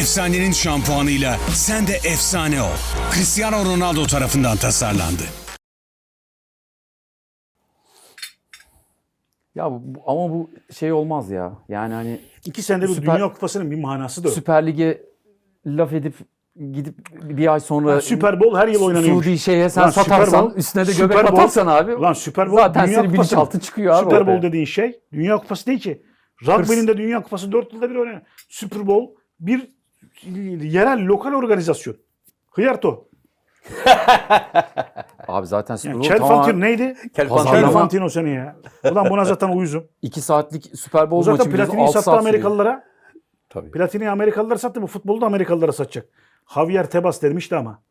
Efsanenin şampuanıyla sen de efsane ol. Cristiano Ronaldo tarafından tasarlandı. Ya bu, ama bu şey olmaz ya. Yani hani İki senede bir Süper- Dünya Kupası'nın bir manası da yok. Süper Lig'e laf edip gidip bir ay sonra Lan Süper Bowl her yıl oynanıyor. Suudi şeye sen Lan Süper satarsan Bowl- üstüne de Süper göbek Bowl- atarsan abi. Lan Süper Bowl zaten Dünya senin Kupası. bilinçaltın çıkıyor abi. Süper ortaya. Bowl dediğin şey Dünya Kupası değil ki. Rugby'nin de Dünya Kupası 4 yılda bir oynanıyor. Super Bowl bir yerel lokal organizasyon. Hıyarto. Abi zaten Super Yani Bowl Kelfantino tamamen neydi? Pazarlama- Kelfantino seni ya. Ulan buna zaten uyuzum. 2 saatlik Super Bu Bowl zaten maçı biliyorsun, Platini'yi altı sattı saat sürüyor. Amerikalılara. Tabii. Platini'yi Amerikalılara sattı. Bu futbolu da Amerikalılara satacak. Javier Tebas demişti ama.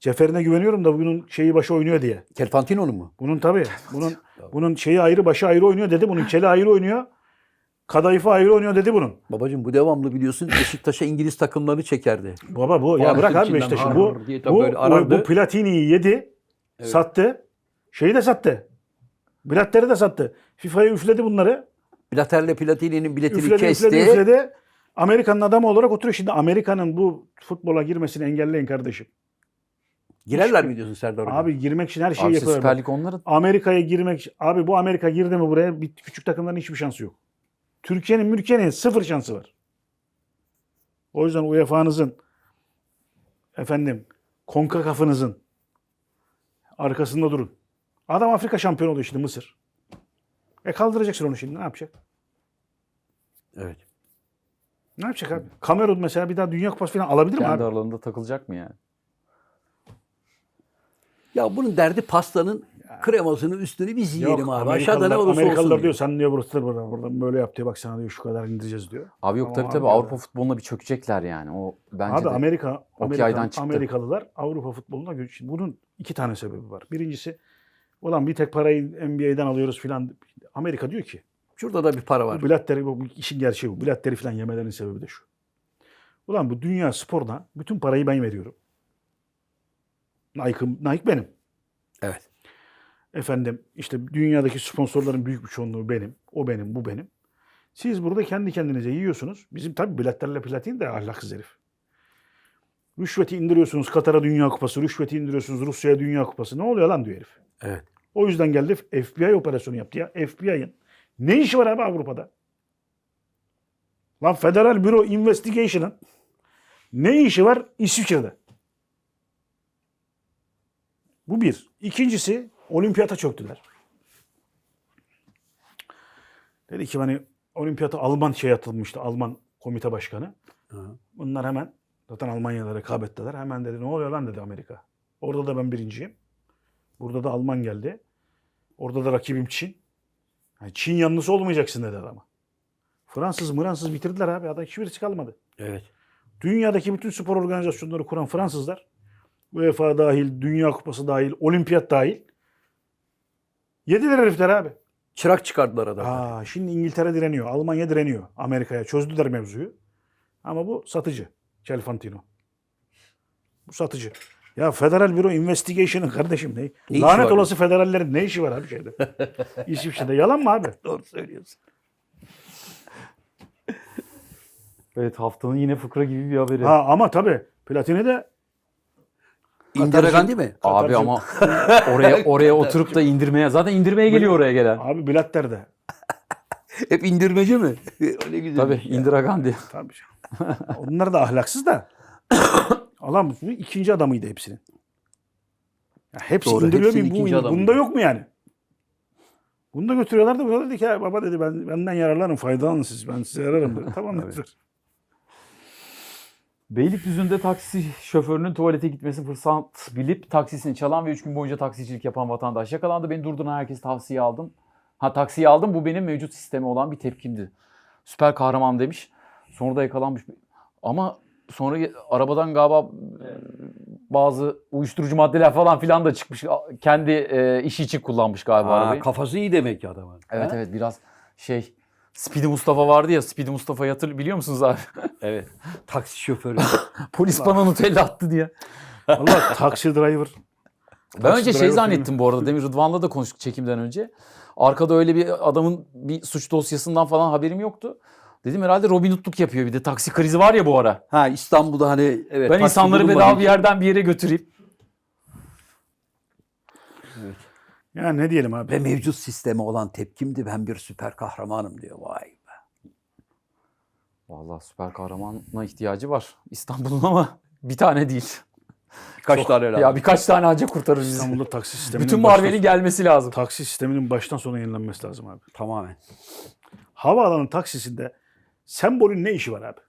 Ceferine güveniyorum da bunun şeyi başı oynuyor diye. Kerfantino'nun mu? Bunun tabii. Bunun bunun şeyi ayrı, başı ayrı oynuyor dedi. Bunun keli ayrı oynuyor. Kadayıfı ayrı oynuyor dedi bunun. Babacım bu devamlı biliyorsun Beşiktaş'a İngiliz takımları çekerdi. Baba bu ya bırak abi Beşiktaş'ı. Bu, bu, bu, bu Platini'yi yedi, sattı. Şeyi de sattı. Blatter'i de sattı. FIFA'ya üfledi bunları. Blater'le Platini'nin biletini Üfledi, kesti. üfledi, üfledi. Amerika'nın adamı olarak oturuyor. Şimdi Amerika'nın bu futbola girmesini engelleyin kardeşim. Girerler mi diyorsun Serdar Hoca? Abi girmek için her şeyi yapıyorlar. Amerika'ya girmek abi bu Amerika girdi mi buraya bir küçük takımların hiçbir şansı yok. Türkiye'nin Mürkiye'nin sıfır şansı var. O yüzden UEFA'nızın efendim CONCACAF'ınızın arkasında durun. Adam Afrika şampiyonu oldu şimdi Mısır. E kaldıracaksın onu şimdi ne yapacak? Evet. Ne yapacak abi? Kamerun mesela bir daha Dünya Kupası falan alabilir mi Kendi abi? aralarında takılacak mı yani? Ya bunun derdi pastanın kremasını üstünü biz yiyelim abi. Aşağıda ne olursa Amerikalılar olsun. diyor diyor. sen diyor burası buradan, buradan böyle yap diyor bak sana diyor şu kadar indireceğiz diyor. Abi yok Tamam tabii abi tabii. Avrupa futboluna bir çökecekler yani. O bence Abi de. Amerika, Amerika çıktı. Amerikalılar Avrupa futboluna göç. Şimdi Bunun iki tane sebebi var. Birincisi ulan bir tek parayı NBA'den alıyoruz filan. Amerika diyor ki Şurada da bir para var. bu biletleri, bu işin gerçeği bu. Biletleri filan yemelerinin sebebi de şu. Ulan bu dünya sporuna bütün parayı ben veriyorum. Nike, Nike benim. Evet. Efendim işte dünyadaki sponsorların büyük bir çoğunluğu benim. O benim, bu benim. Siz burada kendi kendinize yiyorsunuz. Bizim tabii biletlerle platin de ahlaksız herif. Rüşveti indiriyorsunuz Katar'a Dünya Kupası, rüşveti indiriyorsunuz Rusya'ya Dünya Kupası. Ne oluyor lan diyor herif. Evet. O yüzden geldi FBI operasyonu yaptı ya. FBI'ın ne işi var abi Avrupa'da? Lan Federal Bureau Investigation'ın ne işi var İsviçre'de? Bu bir. İkincisi olimpiyata çöktüler. Dedi ki hani olimpiyata Alman şey atılmıştı. Alman komite başkanı. Bunlar hemen zaten Almanya'da rekabetteler. Hemen dedi ne oluyor lan dedi Amerika. Orada da ben birinciyim. Burada da Alman geldi. Orada da rakibim Çin. Yani Çin yanlısı olmayacaksın dedi adama. Fransız mıransız bitirdiler abi. Adam hiçbirisi kalmadı. Evet. Dünyadaki bütün spor organizasyonları kuran Fransızlar UEFA dahil, Dünya Kupası dahil, Olimpiyat dahil yediler herifler abi. Çırak çıkardılar adamı. Aa, şimdi İngiltere direniyor, Almanya direniyor Amerika'ya. Çözdüler mevzuyu. Ama bu satıcı. Celfantino. Bu satıcı. Ya Federal Bureau Investigation'ın kardeşim ne? Ne Lanet olası federallerin ne işi var abi şeyde? İsviçre'de. Yalan mı abi? Doğru söylüyorsun. Evet haftanın yine fıkra gibi bir haberi. Ha ama tabii Platini de Indira Gandhi mi? Abi ama oraya oraya oturup da indirmeye zaten indirmeye geliyor oraya gelen. abi Blatter'de. Hep indirmeci mi? Öyle güzel. Tabii Indira Gandhi. Tabii canım. Onlar da ahlaksız da. Adam bu ikinci adamıydı hepsinin. Ya hepsi Doğru, indiriyor hepsinin mu? Bu, ikinci adamıydı. bunda yok mu yani? Bunu da götürüyorlar da burada dedi ki "Ya baba dedi ben benden yararlanın faydalanın siz ben size yararım dedi. Tamam dedi. Beylikdüzü'nde taksi şoförünün tuvalete gitmesi fırsat bilip taksisini çalan ve 3 gün boyunca taksicilik yapan vatandaş yakalandı. Beni durduran herkes tavsiye aldım. Ha taksiyi aldım bu benim mevcut sisteme olan bir tepkimdi. Süper kahraman demiş. Sonra da yakalanmış. Ama sonra arabadan galiba bazı uyuşturucu maddeler falan filan da çıkmış. Kendi e, işi için kullanmış galiba Aa, arabayı. kafası iyi demek ki adamın. Evet Ha? evet biraz şey Speedy Mustafa vardı ya Speedy Mustafa'yı hatırlıyor biliyor musunuz abi? Evet. Taksi şoförü. Polis bana Nutella attı diye. Allah taksi driver. Ben Taksi önce şey driver zannettim bu arada. Demir Rıdvan'la da konuştuk çekimden önce. Arkada öyle bir adamın bir suç dosyasından falan haberim yoktu. Dedim herhalde Robin Hood'luk yapıyor bir de taksi krizi var ya bu ara. Ha İstanbul'da hani evet. ben insanları bedava bir yerden bir yere götüreyim. Yani ne diyelim abi. Ve mevcut sisteme olan tepkimdi ben bir süper kahramanım diyor. Vay be. Vallahi süper kahramana ihtiyacı var İstanbul'un ama bir tane değil. Kaç tane lazım? Ya birkaç tane anca kurtarır bizi. İstanbul'da taksi sisteminin Bütün Marvel'in gelmesi lazım. taksi sisteminin baştan sona yenilenmesi lazım abi. Tamamen. Havaalanı taksisinde sembolün ne işi var abi?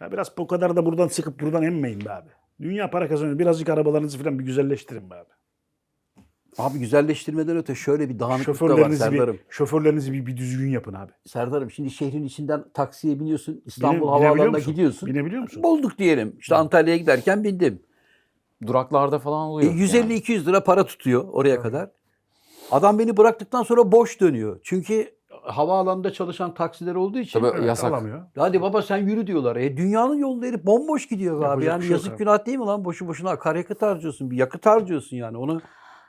Ya biraz bu kadar da buradan sıkıp buradan emmeyin be abi. Dünya para kazanıyor. Birazcık arabalarınızı falan bir güzelleştirin be abi. Abi güzelleştirmeden öte şöyle bir dağınıklık da var Serdar'ım. bir, şoförlerinizi bir, bir düzgün yapın abi. Serdar'ım şimdi şehrin içinden taksiye biniyorsun. İstanbul Bine- havaalanına musun? gidiyorsun. Binebiliyor musun? Bulduk diyelim. İşte Antalya'ya giderken bindim. Duraklarda falan E, oluyor. 150-200 lira para tutuyor oraya kadar. Adam beni bıraktıktan sonra boş dönüyor. Çünkü havaalanında çalışan taksiler olduğu için. Tabii Evet, yasak. Alamıyor. Hadi baba sen yürü diyorlar. E dünyanın yolları bomboş gidiyor be abi. Yapacak Yani şey yazık abi. günah değil mi lan? Boşu boşuna akaryakıt harcıyorsun. Bir yakıt harcıyorsun yani. Onu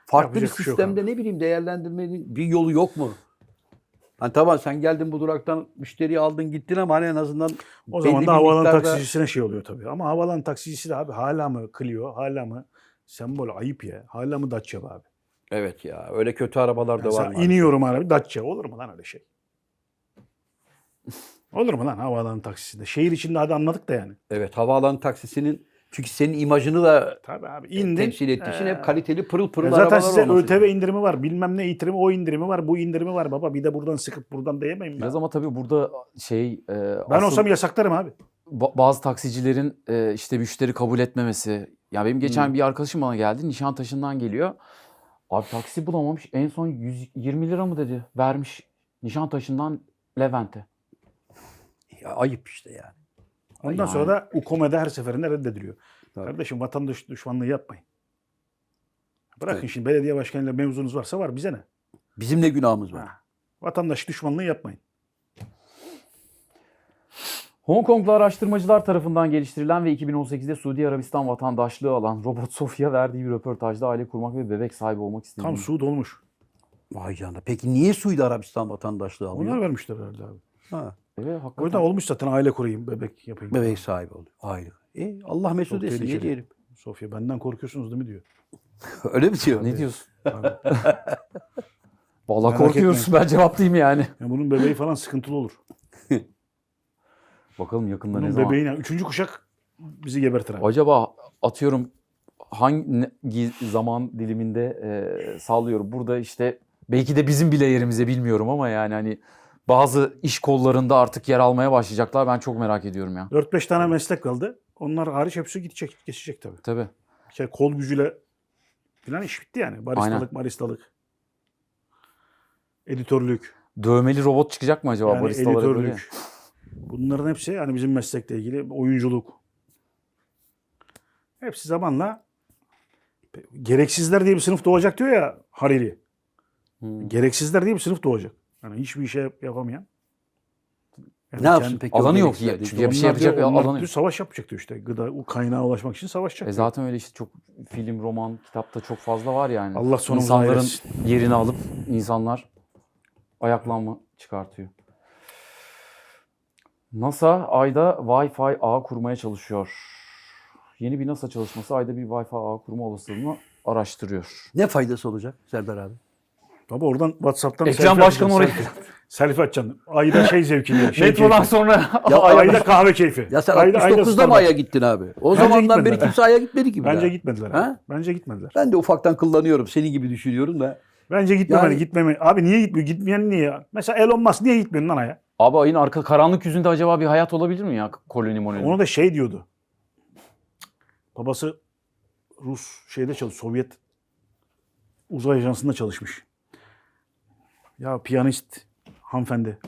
farklı Yapacak bir şey yok sistemde abi. ne bileyim değerlendirmenin bir yolu yok mu? Hani tamam sen geldin bu duraktan müşteriyi aldın gittin ama hani en azından O zaman da bir havaalanı miktarda- taksicisine şey oluyor tabii. Ama havaalanı taksicisi de abi hala mı Clio, hala mı sembol ayıp ya. Hala mı Dacia be abi. Evet ya öyle kötü arabalar da Yani var. sen maalesef. iniyorum abi Dacia. Olur mu lan öyle şey? Olur mu lan havaalanı taksisinde? Şehir içinde hadi anladık da yani. Evet havaalanı taksisinin çünkü senin imajını da Tabii abi indin. temsil ettiği için Ee, hep kaliteli pırıl pırıl ya zaten arabalar size olması. ÖTV indirimi var. Bilmem ne indirimi, o indirimi var, bu indirimi var baba. Bir de buradan sıkıp buradan da yemeyin. Biraz ama tabii burada şey... e, Ben asıl olsam yasaklarım abi. ba- bazı taksicilerin e, işte müşteri kabul etmemesi. Ya benim geçen Hmm. bir arkadaşım bana geldi. Nişantaşı'ndan geliyor. Abi taksi bulamamış. En son 120 lira mı dedi. Vermiş Nişantaşı'ndan Levent'e. Ya, ayıp işte yani. Ondan Yani. sonra da UKOME'de her seferinde reddediliyor. Tabii. Kardeşim vatandaş düşmanlığı yapmayın. Bırakın Evet. şimdi belediye başkanıyla mevzunuz varsa var bize ne? Bizim ne günahımız var? Ha. Vatandaş düşmanlığı yapmayın. Hong Konglu araştırmacılar tarafından geliştirilen ve 2018'de Suudi Arabistan vatandaşlığı alan Robot Sofia verdiği bir röportajda aile kurmak ve bebek sahibi olmak istediğini. Tam Suud olmuş. Vay canına. Peki niye Suudi Arabistan vatandaşlığı alıyor? Onlar vermişler herhalde abi. Ha, Evet, O hakikaten. yüzden olmuş zaten aile kurayım, bebek yapayım. bebek sahibi oluyor. Ayrı. E, Allah mesut etsin. Ne diyelim? Sofya benden korkuyorsunuz değil mi diyor. Öyle mi diyor? Ne diyorsun? Vallahi Merak korkuyoruz. Ben cevaplıyım yani. Ya bunun bebeği falan sıkıntılı olur. Bakalım yakında ne Bunun zaman. bebeği ne? Üçüncü kuşak bizi gebertir abi. Acaba atıyorum hangi zaman diliminde e, sallıyorum. Burada işte belki de bizim bile yerimize bilmiyorum ama yani hani bazı iş kollarında artık yer almaya başlayacaklar. Ben çok merak ediyorum ya. 4-5 tane meslek kaldı. Onlar hariç hepsi gidecek, geçecek tabii. Tabii. Kere kol gücüyle falan iş bitti yani. Baristalık, Aynen. maristalık. Editörlük. Dövmeli robot çıkacak mı acaba Yani baristalara böyle? editörlük. Bunların hepsi hani bizim meslekle ilgili oyunculuk. Hepsi zamanla gereksizler diye bir sınıf doğacak diyor ya Hariri. Hmm. Gereksizler diye bir sınıf doğacak. Yani hiçbir şey yapamayan. Yani Ne yapsın peki? Alanı yok ya. Çünkü bir şey Onlar diyor, yapacak bir onlar alanı diyor, yok. savaş yapacak diyor işte. Gıda, o kaynağa ulaşmak için savaşacak. E diyor. zaten öyle işte çok film, roman, kitapta çok fazla var yani. Allah sonumuzu İnsanların hayretsin. yerini alıp insanlar ayaklanma çıkartıyor. NASA ayda Wi-Fi ağ kurmaya çalışıyor. Yeni bir NASA çalışması ayda bir Wi-Fi ağ kurma olasılığını araştırıyor. Ne faydası olacak Serdar abi? Baba oradan Whatsapp'tan Ekrem Başkan oraya- Selfie, atacaksın. Ayda şey zevki diyor. Şey Metrodan sonra Ya Ayda kahve keyfi. Ya sen ayda, ayda 69'da mı. Ay'a gittin abi? O Bence zamandan beri kimse Ay'a gitmedi ki bir Bence daha. gitmediler. Ha? Bence gitmediler. Ben de ufaktan kullanıyorum. Senin gibi düşünüyorum da. Bence gitmemeli, Yani- gitmemeli. Abi niye gitmiyor? Gitmeyen niye ya? Mesela Elon Musk niye gitmiyor lan Ay'a? Abi ayın arka karanlık yüzünde acaba bir hayat olabilir mi ya koloni moloni? Onu da şey diyordu. Babası Rus şeyde çalış, Sovyet uzay ajansında çalışmış. Ya piyanist hanımefendi.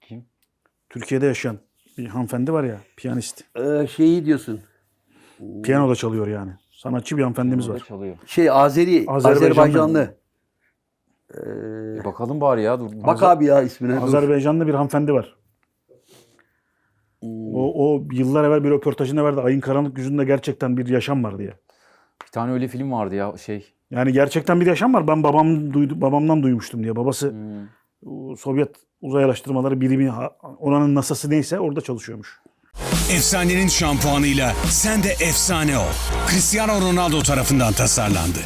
Kim? Türkiye'de yaşayan bir hanımefendi var ya, piyanist. Ee, şeyi diyorsun. Piyano da çalıyor yani. Sanatçı bir hanımefendimiz var. çalıyor. Şey Azeri, Azerbaycanlı. Azerbaycanlı. E bakalım bari ya. Dur. Bak abi ya ismine. dur. Azerbaycanlı bir hanımefendi var. O, o yıllar evvel bir röportajında verdi. Ayın karanlık yüzünde gerçekten bir yaşam var diye. Bir tane öyle film vardı ya şey. Yani gerçekten bir yaşam var. Ben babam duydu, babamdan duymuştum diye. Babası hmm, Sovyet uzay araştırmaları birimi oranın NASA'sı neyse orada çalışıyormuş. Efsanenin şampuanıyla sen de efsane ol. Cristiano Ronaldo tarafından tasarlandı.